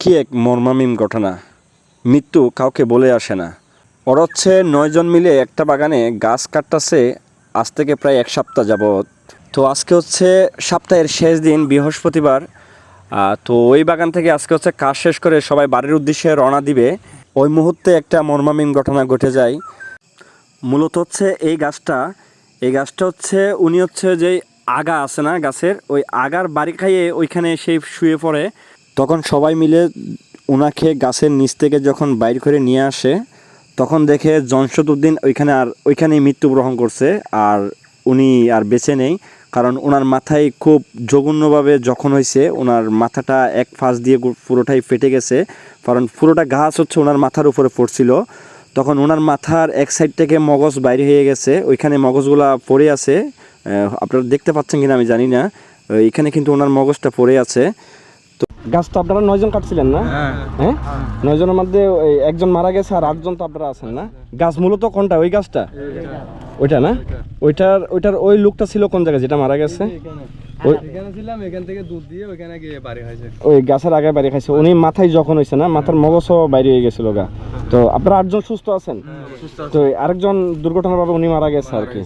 কি এক মর্মামিম ঘটনা? মৃত্যু কাউকে বলে আসে না। ওরা হচ্ছে নয়জন মিলে একটা বাগানে গাছ কাটতেছে আজ থেকে প্রায় এক সপ্তাহ যাবৎ। তো আজকে হচ্ছে সপ্তাহের শেষ দিন, বৃহস্পতিবার। তো ওই বাগান থেকে আজকে হচ্ছে কাজ শেষ করে সবাই বাড়ির উদ্দেশ্যে রওনা দিবে। ওই মুহূর্তে একটা মর্মামিম ঘটনা ঘটে যায়। মূলত হচ্ছে এই গাছটা এই গাছটা হচ্ছে, উনি হচ্ছে যে আগা আছে না গাছের, ওই আগার বাড়ি খাইয়ে ওইখানে সেই শুয়ে পড়ে, তখন সবাই মিলে ওনাকে গাছের নিচ থেকে যখন বাইর করে নিয়ে আসে, তখন দেখে জনশতুদ্দিন ওইখানে আর ওইখানেই মৃত্যুবরণ করছে, আর উনি আর বেঁচে নেই, কারণ ওনার মাথায় খুব জঘন্যভাবে যখন হয়েছে ওনার মাথাটা এক ফাঁস দিয়ে পুরোটাই ফেটে গেছে, কারণ পুরোটা গাছ হচ্ছে ওনার মাথার উপরে পড়ছিল, তখন ওনার মাথার এক সাইড থেকে মগজ বাইরে হয়ে গেছে, ওইখানে মগজগুলা পড়ে আছে আপনারা দেখতে পাচ্ছেন কিনা আমি জানি না। এখানে কিন্তু ওনার মগজটা পড়ে আছে। তো গাছ তো আপনারা নয়জন কাটছিলেন না? হ্যাঁ। নয়জনের মধ্যে একজন মারা গেছে আর আটজন তো আপনারা আছেন না? গাছ মূলত কোনটা? ওই গাছটা? ওইটা না? ওইটার ওইটার ওই লোকটা ছিল কোন জায়গায় যেটা মারা গেছে? ওই গাছের আগে খাইছে। উনি মাথায় যখন হয়েছে না মাথার মগজও বাইরে হয়ে গেছিল গা। তো আপনারা আটজন সুস্থ আছেন? তো আরেকজন দুর্ঘটনাভাবে উনি মারা গেছে আর কি।